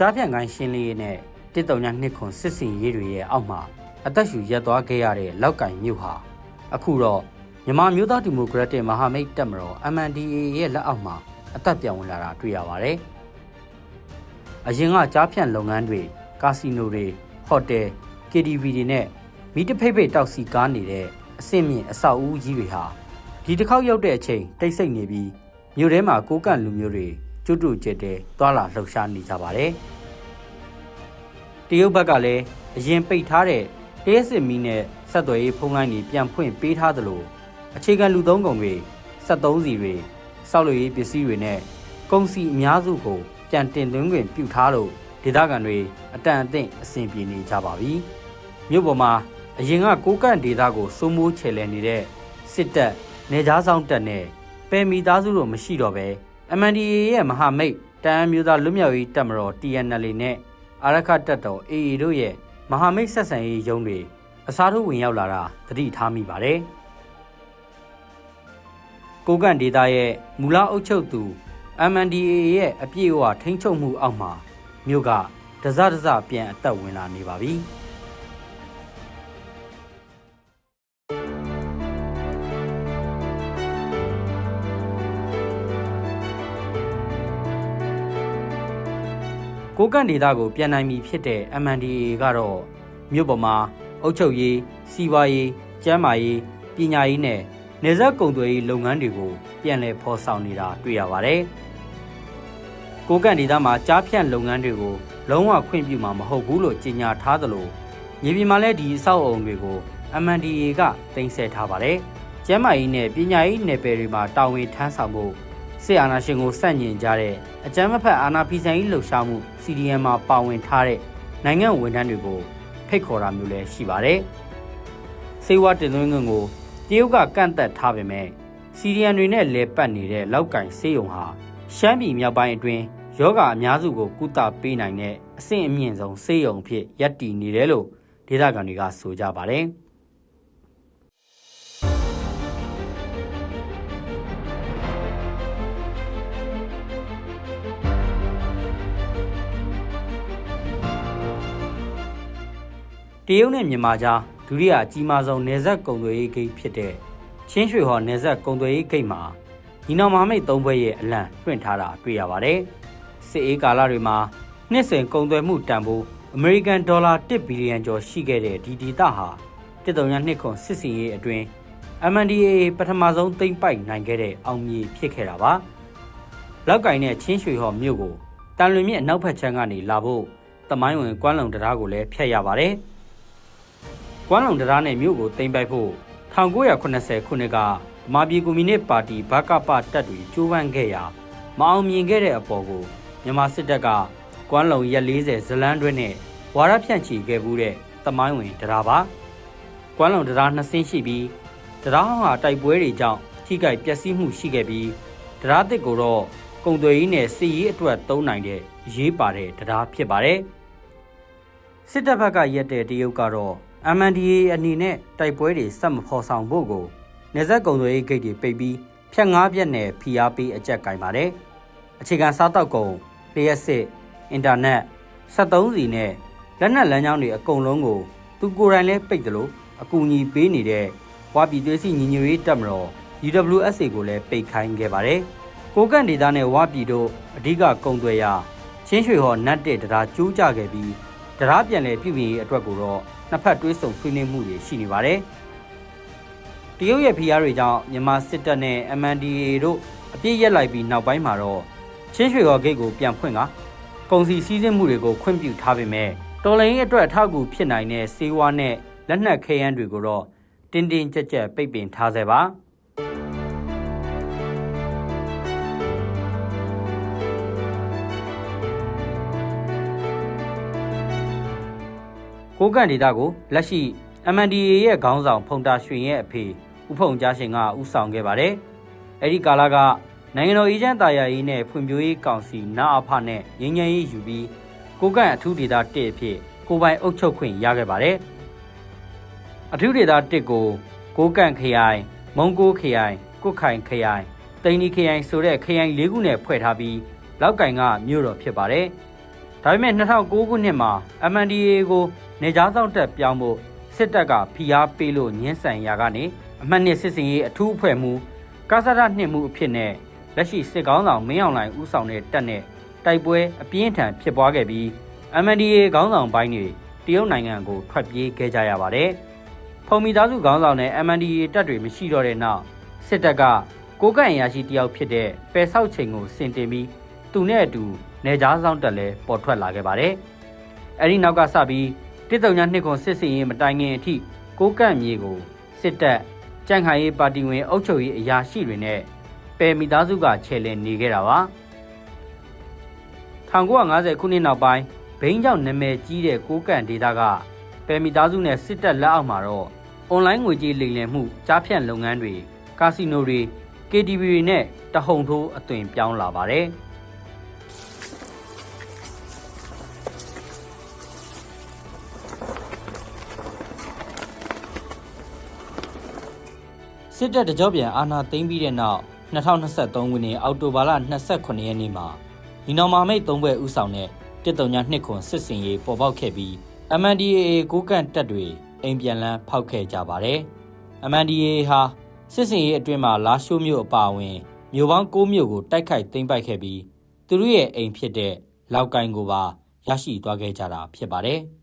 ကြားဖြန့်ကိုင်းရှင်းလင်းရေးနဲ့တစ်တုံညာနှစ်ခွန်စစ်စင်ရေးတွေရဲ့အောက်မှာအသက်ရှူရက်သွားခဲ့ရတဲ့လောက်ကင်မြို့ဟာအခုတော့မြန်မာမျိုးသားဒီမိုကရက်တစ်မဟာမိတ်တပ်မတော် MNDAA ရဲ့လက်အောက်မှာအသက်ပြောင်းဝင်လာတာတွေ့ရပါတယ်။အရင်ကကြားဖြန့်လုပ်ငန်းတွေကာစီနိုတွေဟိုတယ် KTV တွေနဲ့မီတဖိတ်ဖိတ်တောက်စီကားနေတဲ့အဆင့်မြင့်အဆောက်အဦကြီးတွေဟာဒီတစ်ခေါက်ရောက်တဲ့အချိန်တိတ်ဆိတ်နေပြီးမြို့ထဲမှာကိုကန့်လူမျိုးတွေကျွတ်တူကျက်တဲသွာလာလှုပ်ရှားနေကြပါတယ်။ တရုတ်ဘက်ကလည်းအရင်ပိတ်ထားတဲ့တရက်စစ်မီနဲ့ဆက်သွယ်ရေးဖုန်းလိုင်းတွေပြန်ဖွင့်ပေးထားသလိုအခြေခံလူသုံးကုန်တွေ73စီတွေစောက်လို့ရေးပစ္စည်းတွေနဲ့ကုန်စီအများစုကိုပြန်တင်သွင်းခွင့်ပြုထားလို့ဒေသခံတွေအတန်အသင့်အဆင်ပြေနေကြပါပြီ။မြို့ပေါ်မှာအရင်ကကိုကန့်ဒေသကိုစိုးမိုးချယ်လှယ်နေတဲ့စစ်တပ်နေကြားဆောင်တပ်နဲ့ပယ်မီသားစုတို့မရှိတော့ပဲ MNDAA ရဲ့မဟာမိတ်တန်အမျိုးသားလွတ်မြောက်ရေးတပ်မတော် TNL နဲ့ အာရခတပ်တော် AA တို့ရဲ့မဟာမိတ်ဆက်ဆံရေးရုံးတွေအစားထိုးဝင်ရောက်လာတာသတိထားမိပါတယ်။ကိုကန့်ဒေတာရဲ့မူလအုပ်ချုပ်သူ MNDAA ရဲ့အပြည့်အဝထိန်းချုပ်မှုအောက်မှာမြို့ကဒဇဒဇပြန်အသက်ဝင်လာနေပါပြီ။ ကိုကန့်ဒေတာကိုပြန်နိုင်ပြီဖြစ်တဲ့ MNDAA ကတော့မြို့ပေါ်မှာအုပ်ချုပ်ရေးစီးပွားရေးကျန်းမာရေးပညာရေးနဲ့နေဆက်ကုန်သွယ်ရေးလုပ်ငန်းတွေကိုပြန်လည်ဖော်ဆောင်နေတာတွေ့ရပါတယ်။ကိုကန့်ဒေတာမှာကြားဖြန့်လုပ်ငန်းတွေကိုလုံးဝခွင့်ပြုမှာမဟုတ်ဘူးလို့ကြေညာထားသလိုမြေပြင်မှာလည်းဒီအဆောက်အအုံတွေကို MNDAA ကတင်ဆက်ထားပါတယ်။ကျန်းမာရေးနဲ့ပညာရေးနယ်ပယ်တွေမှာတာဝန်ထမ်းဆောင်ဖို့ စစ်အာဏာရှင်ကိုစန့်ကျင်ကြတဲ့အကြမ်းမဖက်အာဏာဖီဆန်ရေးလှုပ်ရှားမှု CDM မှာပါဝင်ထားတဲ့နိုင်ငံဝန်ထမ်းတွေကိုဖိတ်ခေါ်တာမျိုးလည်းရှိပါတယ်။စေဝါတင်သွင်းခွင့်ကိုတရုတ်ကကန့်သက်ထားပေမဲ့ CDM တွေနဲ့လဲပတ်နေတဲ့လောက်ကင်စေယုံဟာရှမ်းပြည်မြောက်ပိုင်းအတွင်းယောဂအများစုကိုကုသပေးနိုင်တဲ့အဆင့်အမြင့်ဆုံးစေယုံဖြစ်ရပ်တည်နေတယ်လို့ဒေသခံတွေကဆိုကြပါတယ်။ တရုတ်နဲ့မြန်မာကြားဒုတိယအကြီးမားဆုံးနယ်စပ်ကုန်သွယ်ရေးဂိတ်ဖြစ်တဲ့ချင်းရွှေဟော်နယ်စပ်ကုန်သွယ်ရေးဂိတ်မှာညီနောင်မဟာမိတ်သုံးဘွဲ့ရဲ့အလံလွှင့်ထားတာတွေ့ရပါတယ်။စစ်အေးကာလတွေမှာနှစ်စဉ်ကုန်သွယ်မှုတန်ဖိုးအမေရိကန်ဒေါ်လာ1ဘီလီယံကျော်ရှိခဲ့တဲ့ဒီဒေသဟာတစ်တုံညာနှစ်ခွန်စစ်စင်ရေးအတွင်း MNDAA ပထမဆုံးသိမ့်ပိုက်နိုင်ခဲ့တဲ့အောင်မြေဖြစ်ခဲ့တာပါ။လောက်ကင်နဲ့ချင်းရွှေဟော်မြို့ကိုတန်လွင်မြစ်အနောက်ဘက်ခြမ်းကနေလာဖို့တမိုင်းဝင်ကွမ်းလုံတရားကိုလည်းဖျက်ရပါတယ်။ ကွမ်းလုံတရားနဲ့မြို့ကိုတင်ပိုက်ဖို့1980ခုနှစ်ကဗမာပြည်ကွန်မြူနစ်ပါတီဘကပတပ်တွေကြိုးပမ်းခဲ့ရာမအောင်မြင်ခဲ့တဲ့အပေါ်ကိုမြန်မာစစ်တပ်ကကွမ်းလုံရက်40ဇလန်းတွဲနဲ့ဝါရဖြန့်ချီခဲ့မှုတဲ့တမိုင်းဝင်တရားပါကွမ်းလုံတရားနှစ်ဆင်းရှိပြီးတရားဟောင်းဟာတိုက်ပွဲတွေကြောင့်ထိခိုက်ပျက်စီးမှုရှိခဲ့ပြီးတရားတစ်ကိုတော့ကုံသွေးရေးနဲ့စစ်ရေးအတွက်သုံးနိုင်တဲ့ရေးပါတဲ့တရားဖြစ်ပါတယ်စစ်တပ်ဘက်ကရက်တဲ့တရုတ်ကတော့ MNDA အနေနဲ့တိုက်ပွဲတွေဆက်မဖော်ဆောင်ဖို့ကိုနေဆက်ကုံသွေးဂိတ်တွေပိတ်ပြီးဖြတ်ငားပြက်နဲ့ဖိအားပေးအကြက်ကင်ပါတယ်။အခြေခံစားတောက်ကုန်လျှက်စစ်အင်တာနက်73စီနဲ့လက်နက်လမ်းကြောင်းတွေအကုန်လုံးကိုသူကိုယ်တိုင်လဲပိတ်တယ်လို့အကူအညီပေးနေတဲ့ဝါပြည်သွေးစီညီညွတ်ရေးတပ်မတော် UWSA ကိုလည်းပိတ်ခိုင်းခဲ့ပါတယ်။ကိုကန့်ဒေသနဲ့ဝါပြည်တို့အဓိကကုံသွဲရချင်းရွှေဟော်နတ်တဲ့တရားကျိုးကြခဲ့ပြီး တရားပြန်လဲပြည်ပြည်အတွက်ကိုတော့နှစ်ဖက်တွဲဆုံဆွေးနွေးမှုတွေရှိနေပါတယ်။တရုတ်ရဲ့ဖိအားတွေကြောင့်မြန်မာစစ်တပ်နဲ့ MNDAA တို့အပြစ်ရက်လိုက်ပြီးနောက်ပိုင်းမှာတော့ချင်းရွှေရော်ဂိတ်ကိုပြန်ဖွင့်ကကုန်စည်စည်းစိမ်မှုတွေကိုခွင့်ပြုထားပေမဲ့တော်လိုင်းအတွက်အထောက်အကူဖြစ်နိုင်တဲ့စေဝါနဲ့လက်နက်ခဲယမ်းတွေကိုတော့တင်းတင်းကြပ်ကြပ်ပိတ်ပင်ထားစေပါ။ ကိုကန့်ဒေတာကိုလက်ရှိ MNDAA ရဲ့ခေါင်းဆောင်ဖုန်တာရွှင်ရဲ့အဖေဦးဖုန်ကြားရှင်ကဦးဆောင်ခဲ့ပါတယ်။အဲဒီကာလကနိုင်ငံတော်အေဂျင့်တာယာရေးနဲ့ဖွံ့ဖြိုးရေးကောင်စီနာအဖနဲ့ငញ្ញမ်းရေးယူပြီးကိုကန့်အထူးဒေတာ1အဖြစ်ကိုပိုင်အုပ်ချုပ်ခွင့်ရခဲ့ပါတယ်။အထူးဒေတာ1ကိုကိုကန့်ခရိုင်မုံကိုခရိုင်ကုတ်ခိုင်ခရိုင်တိန်နီခရိုင်ဆိုတဲ့ခရိုင်၄ခုနဲ့ဖွဲ့ထားပြီးလောက်ကင်ကမြို့တော်ဖြစ်ပါတယ်။ဒါပေမဲ့2009ခုနှစ်မှာ MNDAA ကို နေကြားစောင့်တက်ပြောင်းဖို့စစ်တပ်ကဖိအားပေးလို့ညှင်းဆန်ရာကနေအမှတ်နှစ်စစ်စင်ရေးအထူးအဖွဲ့မှုကာဆာဒနှစ်မှုအဖြစ်နဲ့လက်ရှိစစ်ကောင်းဆောင်မင်းအောင်လှိုင်ဦးဆောင်တဲ့တပ်နဲ့တိုက်ပွဲအပြင်းထန်ဖြစ်ပွားခဲ့ပြီး MNDAA ခေါင်းဆောင်ပိုင်းတွေတရုတ်နိုင်ငံကိုထွက်ပြေးခဲ့ကြရပါတယ်။ဖုံမီသားစုခေါင်းဆောင်နဲ့ MNDAA တပ်တွေမရှိတော့တဲ့နောက်စစ်တပ်ကကိုကန့်အရာရှိတယောက်ဖြစ်တဲ့ပယ်ဆောက်ချိန်ကိုစင်တင်ပြီးသူနဲ့အတူနေကြားဆောင်တက်လဲပေါ်ထွက်လာခဲ့ပါတယ်။အဲဒီနောက်ကစပြီး တစ်တုံညာနှစ်ခွန်စစ်စင်ရေးမတိုင်ခင်အထိကိုကန့်မြေကိုစစ်တပ်ကြံ့ခိုင်ရေးပါတီဝင်အုပ်ချုပ်ရေးအရာရှိတွေနဲ့ပယ်မီသားစုကချဲ့လည်နေခဲ့တာပါ1950ခုနှစ်နောက်ပိုင်းဘိန်းကြောင့်နာမည်ကြီးတဲ့ကိုကန့်ဒေတာကပယ်မီသားစုနဲ့စစ်တပ်လက်အောက်မှာတော့အွန်လိုင်းငွေကြေးလိမ်လည်မှုကြားဖြတ်လုပ်ငန်းတွေကာစီနိုတွေ KTV တွေနဲ့တဟုန်ထိုးအသွင်ပြောင်းလာပါတယ် စစ်တပ်တကြောပြန်အာဏာသိမ်းပြီးတဲ့နောက်2023ခုနှစ်အောက်တိုဘာလ29ရက်နေ့မှာဒီနော်မာမိတ်သုံးဘွဲဥဆောင်တဲ့တစ်တုံညာနှစ်ခွန်စစ်စင်ရေးပေါ်ပေါက်ခဲ့ပြီး MNDAA ကိုကန့်တပ်တွေအိမ်ပြန်လန်းဖောက်ခဲ့ကြပါတယ်။ MNDAA ဟာစစ်စင်ရေးအတွင်းမှာလာရှိုးမြို့အပါအဝင်မြို့ပေါင်း6မြို့ကိုတိုက်ခိုက်သိမ်းပိုက်ခဲ့ပြီးသူတို့ရဲ့အိမ်ဖြစ်တဲ့လောက်ကိုင်းကိုပါရရှိသွားခဲ့ကြတာဖြစ်ပါတယ်။